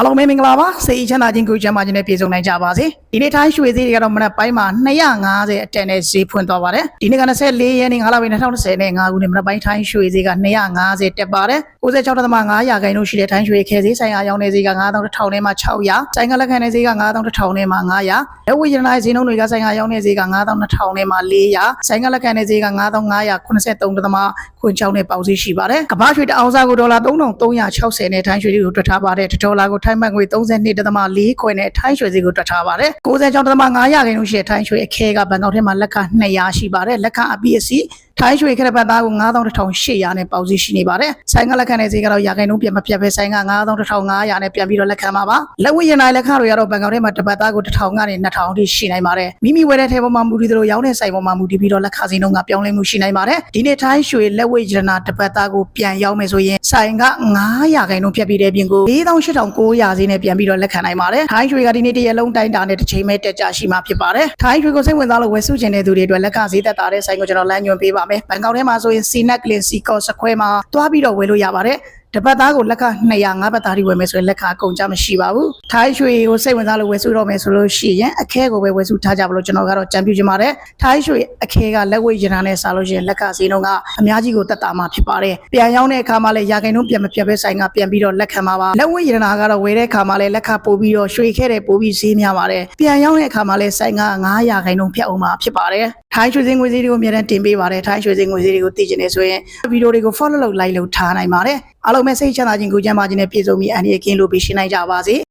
အားလုံးပဲမင်္ဂလာပါစေအချမ်းသာခြင်းကိုကျမ်းမာခြင်းနဲ့ပြည့်စုံနိုင်ကြပါစေဒီနေ့ထိုင်းရွှေဈေးတွေကတော့မနက်ပိုင်းမှာ250အတက်နဲ့ဈေးဖွင့်သွားပါတယ်ဒီနေ့က24ရက်နေ့9လပိုင်း2020နဲ့9ခုနှစ်မနက်ပိုင်းထိုင်းရွှေဈေးက250တက်ပါတယ်96.5ရာခိုင်နှုန်းရှိတဲ့ထိုင်းရွှေခဲဈေးဆိုင်ရာရောင်းနေဈေးက9100နဲ့မှ600ဆိုင်ကလက်ခံနေဈေးက9100နဲ့မှ900လက်ဝယ်ရတနာဈေးနှုန်းတွေကဆိုင်ကရောင်းနေဈေးက9200နဲ့မှ400ဆိုင်ကလက်ခံနေဈေးက9583.6ခွန်ချောင်းနဲ့ပေါက်ဈေးရှိပါတယ်ကမ္ဘာရွှေတအောင်စားကိုဒေါ်လာ3360နဲ့ထိုင်းရွှေတွေကိုတွက်ထားပါတယ်တစ်ဒေါ်လာကိုထိုင်းဘတ်ငွေ32.4ခွင်နဲ့ထိုင်းရွှေဈေးကိုတွက်ထားပါတယ်96.5ရာခိုင်နှုန်းရှိတဲ့ထိုင်းရွှေအခဲကဘန်ကောက်ထဲမှာလက်ခ200ရှိပါတယ်လက်ခအပြည့်အစီ ထိုင်းရွှေခရက်ပတ်သားကို91,800နဲ့ပေါက်ဈေးရှိနေပါတယ်။ဆိုင်ကလက်ခံတဲ့ဈေးကတော့ရာခိုင်နှုန်းပြန်မပြတ်ပဲဆိုင်က91,500နဲ့ပြန်ပြီးတော့လက်ခံပါပါ။လက်ဝတ်ရနိုင်လက်ခတွေကတော့ဘန်ကောက်ထဲမှာတစ်ပတ်သားကို1,000ကနေ2,000ထိရှိနိုင်ပါတယ်။မိမိဝယ်တဲ့ထဲပေါ်မှာမူတည်သလိုရောင်းတဲ့ဆိုင်ပေါ်မှာမူတည်ပြီးတော့လက်ခဈေးနှုန်းကပြောင်းလဲမှုရှိနိုင်ပါတယ်။ဒီနေ့ထိုင်းရွှေလက်ဝတ်ရနာတစ်ပတ်သားကိုပြန်ရောင်းမယ်ဆိုရင်ဆိုင်က900ရာခိုင်နှုန်းဖြတ်ပြီးတဲ့ပြင်ကို48,900ဈေးနဲ့ပြန်ပြီးတော့လက်ခံနိုင်ပါတယ်။ထိုင်းရွှေကဒီနေ့တရက်လုံးတိုင်းတာနဲ့တစ်ချိန်မဲ့တက်ကြရှိမှာဖြစ်ပါတယ်။ထိုင်းရွှေကိုစိတ်ဝင်စားလို့ဝယ်စုချင်တဲ့သူတွေအတွက်လက်ခဈေးသက်သာတဲ့ဆိုင်ကိုကျွန်တော်လမ်းညွှန်ပေးပါမယ်။ဘန်ကောက်ထဲမှာဆိုရင် CNET Clean C Cost စခွဲမှာတွားပြီးတော့ဝယ်လို့ရပါတယ်။တပတ်သားကိုလက်ခ200ငါးပတ်သားထိဝယ်မယ်ဆိုရင်လက်ခအကုန်ကြမရှိပါဘူး။ထိုင်းရွှေကိုစိတ်ဝင်စားလို့ဝယ်စုတော့မယ်ဆိုလို့ရှိရင်အခဲကိုပဲဝယ်စုထားကြပါလို့ကျွန်တော်ကတော့ကြံပြချင်ပါတယ်။ထိုင်းရွှေအခဲကလက်ဝဲရနာနဲ့စားလို့ရှိရင်လက်ခဈေးနှုန်းကအများကြီးကိုတက်တာမှာဖြစ်ပါတယ်။ပြန်ရောင်းတဲ့အခါမှာလည်းရာခိုင်နှုန်းပြန်မပြတ်ပဲဆိုင်ကပြန်ပြီးတော့လက်ခံပါပါ။လက်ဝဲရနာကတော့ဝယ်တဲ့အခါမှာလည်းလက်ခပို့ပြီးတော့ရွှေခဲတဲ့ပို့ပြီးဈေးများပါတယ်။ပြန်ရောင်းတဲ့အခါမှာလည်းဆိုင်က900ရာခိုင်နှုန်းဖြတ်အောင်မှာဖြစ်ပါတယ်။ ထိုင်းရွှေစင်းငွေဈေးတွေကိုအများနဲ့တင်ပေးပါတယ်။ထိုင်းရွှေစင်းငွေဈေးတွေကိုသိချင်နေဆိုရင်ဗီဒီယိုတွေကို follow လုပ် like လုပ်ထားနိုင်ပါတယ်။အားလုံးပဲစိတ်ချမ်းသာခြင်းကိုကြမ်းပါခြင်းနဲ့ပြည့်စုံပြီးအန္တရာယ်ကင်းလို့ပြီးရှင်းနိုင်ကြပါစေ။